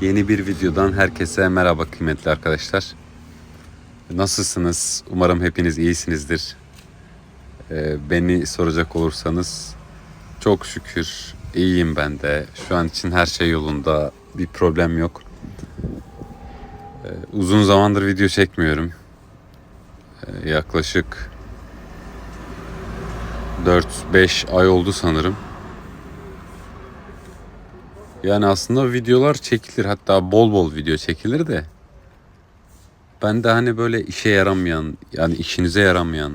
Yeni bir videodan herkese merhaba kıymetli arkadaşlar. Nasılsınız? Umarım hepiniz iyisinizdir. Ee, beni soracak olursanız çok şükür iyiyim ben de. Şu an için her şey yolunda. Bir problem yok. Ee, uzun zamandır video çekmiyorum. Ee, yaklaşık 4-5 ay oldu sanırım. Yani aslında videolar çekilir hatta bol bol video çekilir de ben de hani böyle işe yaramayan yani işinize yaramayan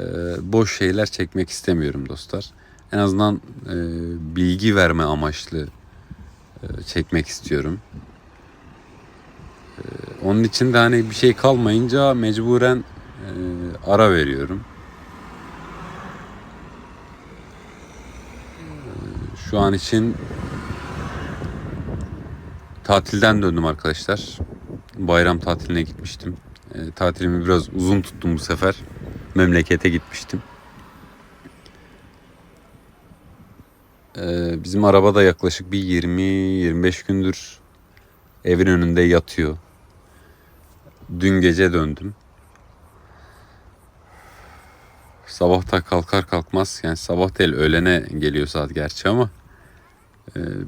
e, boş şeyler çekmek istemiyorum dostlar. En azından e, bilgi verme amaçlı e, çekmek istiyorum. E, onun için de hani bir şey kalmayınca mecburen e, ara veriyorum. E, Şu an için Tatilden döndüm arkadaşlar. Bayram tatiline gitmiştim. E, tatilimi biraz uzun tuttum bu sefer. Memlekete gitmiştim. E, bizim araba da yaklaşık bir 20-25 gündür evin önünde yatıyor. Dün gece döndüm. Sabahta kalkar kalkmaz yani sabah değil öğlene geliyor saat gerçi ama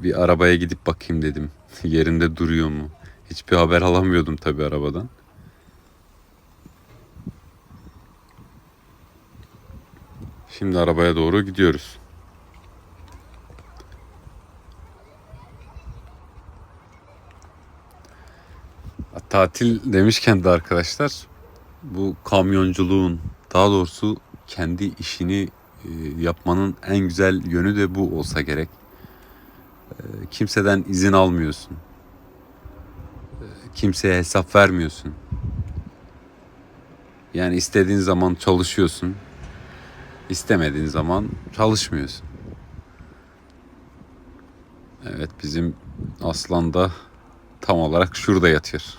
bir arabaya gidip bakayım dedim. Yerinde duruyor mu? Hiçbir haber alamıyordum tabii arabadan. Şimdi arabaya doğru gidiyoruz. Tatil demişken de arkadaşlar bu kamyonculuğun daha doğrusu kendi işini e, yapmanın en güzel yönü de bu olsa gerek kimseden izin almıyorsun. Ee, Kimseye hesap vermiyorsun. Yani istediğin zaman çalışıyorsun. İstemediğin zaman çalışmıyorsun. Evet bizim aslan da tam olarak şurada yatıyor.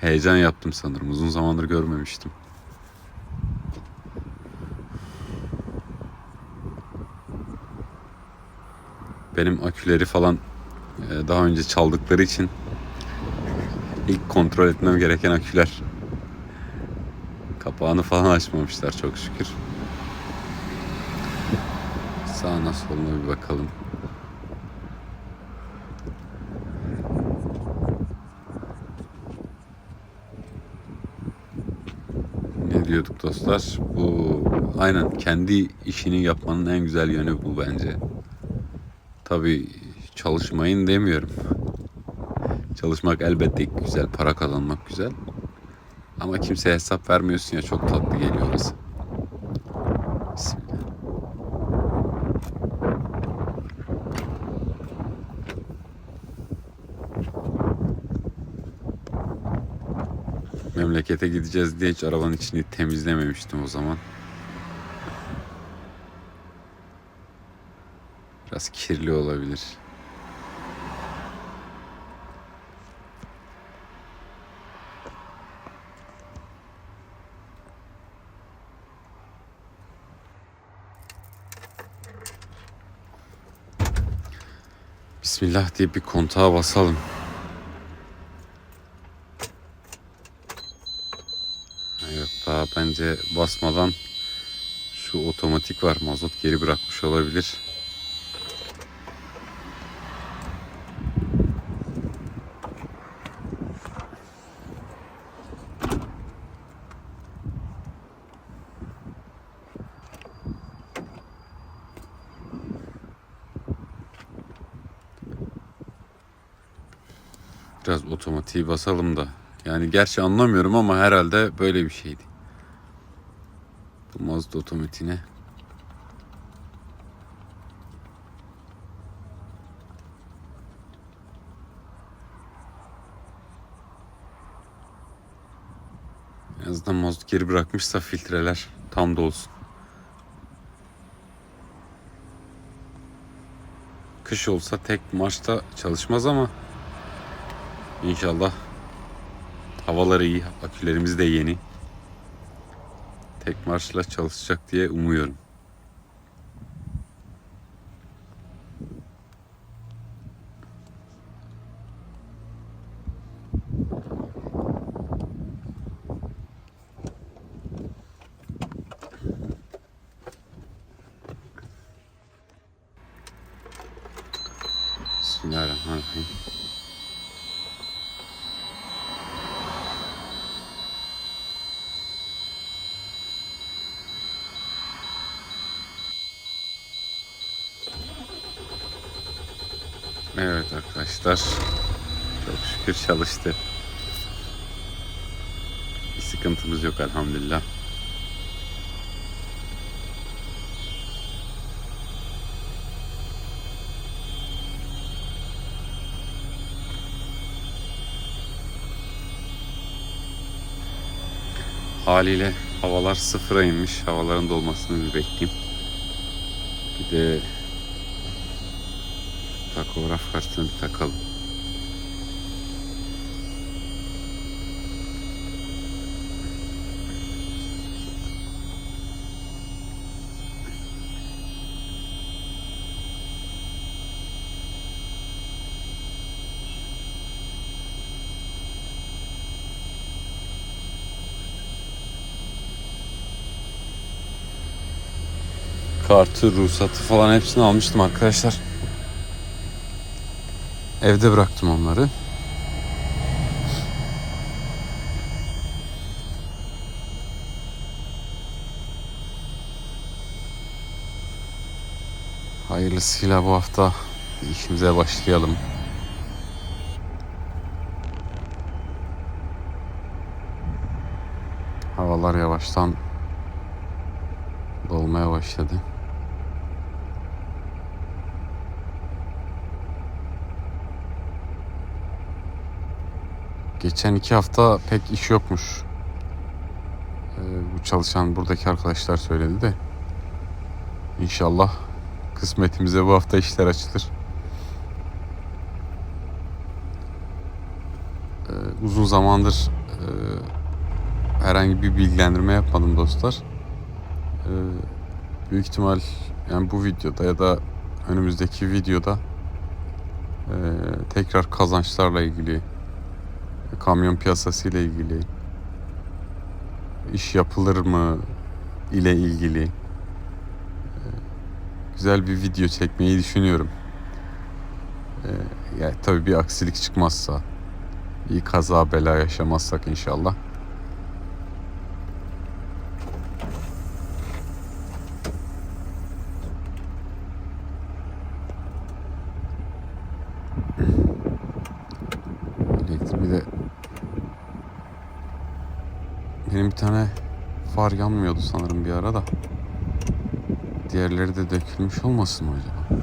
Heyecan yaptım sanırım. Uzun zamandır görmemiştim. Benim aküleri falan e, daha önce çaldıkları için ilk kontrol etmem gereken aküler. Kapağını falan açmamışlar çok şükür. Sağına soluna bir bakalım. Ne diyorduk dostlar? Bu aynen kendi işini yapmanın en güzel yönü bu bence. Tabii çalışmayın demiyorum. Çalışmak elbette güzel, para kazanmak güzel. Ama kimseye hesap vermiyorsun ya çok tatlı geliyor orası. Memlekete gideceğiz diye hiç arabanın içini temizlememiştim o zaman. Biraz kirli olabilir. Bismillah diye bir kontağa basalım. Yok daha bence basmadan şu otomatik var mazot geri bırakmış olabilir. Biraz otomatiği basalım da. Yani gerçi anlamıyorum ama herhalde böyle bir şeydi. Bu Mazda otomatiğine. En azından mazot geri bırakmışsa filtreler tam da olsun. Kış olsa tek marşta çalışmaz ama İnşallah havaları iyi, akülerimiz de yeni. Tek marşla çalışacak diye umuyorum. Evet arkadaşlar. Çok şükür çalıştı. Bir sıkıntımız yok elhamdülillah. Haliyle havalar sıfıra inmiş. Havaların dolmasını bir bekleyeyim. Bir de takograf kartını bir takalım. Kartı, ruhsatı falan hepsini almıştım arkadaşlar. Evde bıraktım onları. Hayırlısıyla bu hafta işimize başlayalım. Havalar yavaştan dolmaya başladı. Geçen iki hafta pek iş yokmuş. Ee, bu çalışan buradaki arkadaşlar söyledi de. İnşallah kısmetimize bu hafta işler açılır. Ee, uzun zamandır e, herhangi bir bilgilendirme yapmadım dostlar. Ee, büyük ihtimal yani bu videoda ya da önümüzdeki videoda e, tekrar kazançlarla ilgili kamyon piyasası ile ilgili iş yapılır mı ile ilgili e, güzel bir video çekmeyi düşünüyorum. E, yani tabii bir aksilik çıkmazsa, bir kaza bela yaşamazsak inşallah. Elektrik bir de benim bir tane far yanmıyordu sanırım bir ara da. Diğerleri de dökülmüş olmasın mı acaba?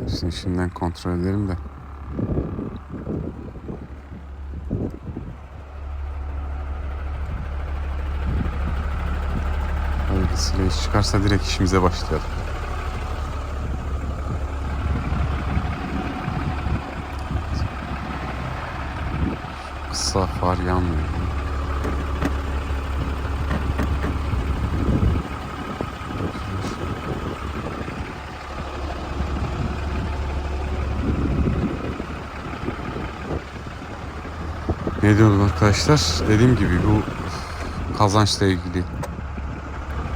Hepsini şimdiden kontrol edelim de. Hayırlısıyla iş çıkarsa direkt işimize başlayalım. Kısa far yanmıyor. Ne diyordum arkadaşlar? Dediğim gibi bu kazançla ilgili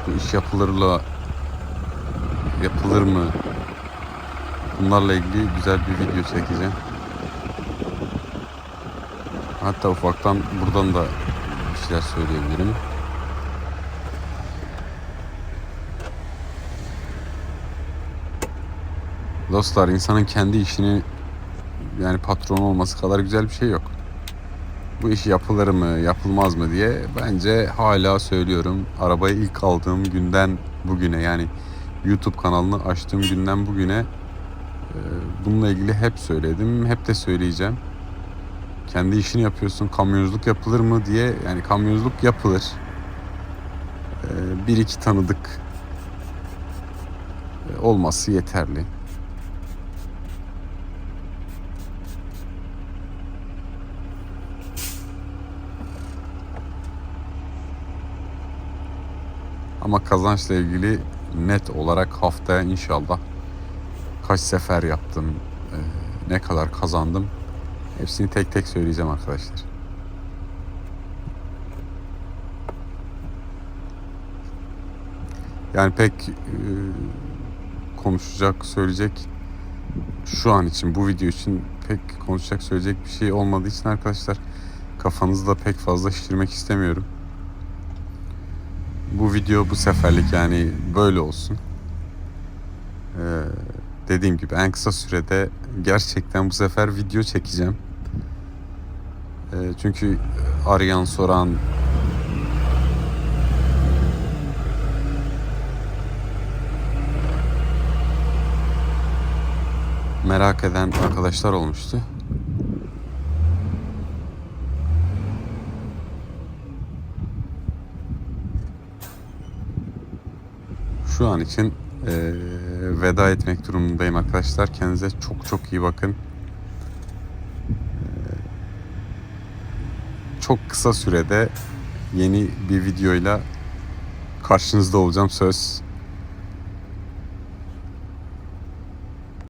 bu iş yapılırla yapılır mı? Bunlarla ilgili güzel bir video çekeceğim. Hatta ufaktan buradan da bir şeyler söyleyebilirim. Dostlar insanın kendi işini yani patron olması kadar güzel bir şey yok. Bu iş yapılır mı, yapılmaz mı diye bence hala söylüyorum. Arabayı ilk aldığım günden bugüne yani YouTube kanalını açtığım günden bugüne e, bununla ilgili hep söyledim, hep de söyleyeceğim. Kendi işini yapıyorsun, kamyonculuk yapılır mı diye yani kamyonculuk yapılır. E, Bir iki tanıdık e, olması yeterli. Ama kazançla ilgili net olarak haftaya inşallah kaç sefer yaptım, e, ne kadar kazandım Hepsini tek tek söyleyeceğim arkadaşlar. Yani pek e, konuşacak, söyleyecek şu an için bu video için pek konuşacak, söyleyecek bir şey olmadığı için arkadaşlar kafanızı da pek fazla şişirmek istemiyorum. Bu video bu seferlik yani böyle olsun. Ee, dediğim gibi en kısa sürede gerçekten bu sefer video çekeceğim. Ee, çünkü arayan soran merak eden arkadaşlar olmuştu. Şu an için eee, veda etmek durumundayım arkadaşlar. Kendinize çok çok iyi bakın. Çok kısa sürede yeni bir videoyla karşınızda olacağım söz.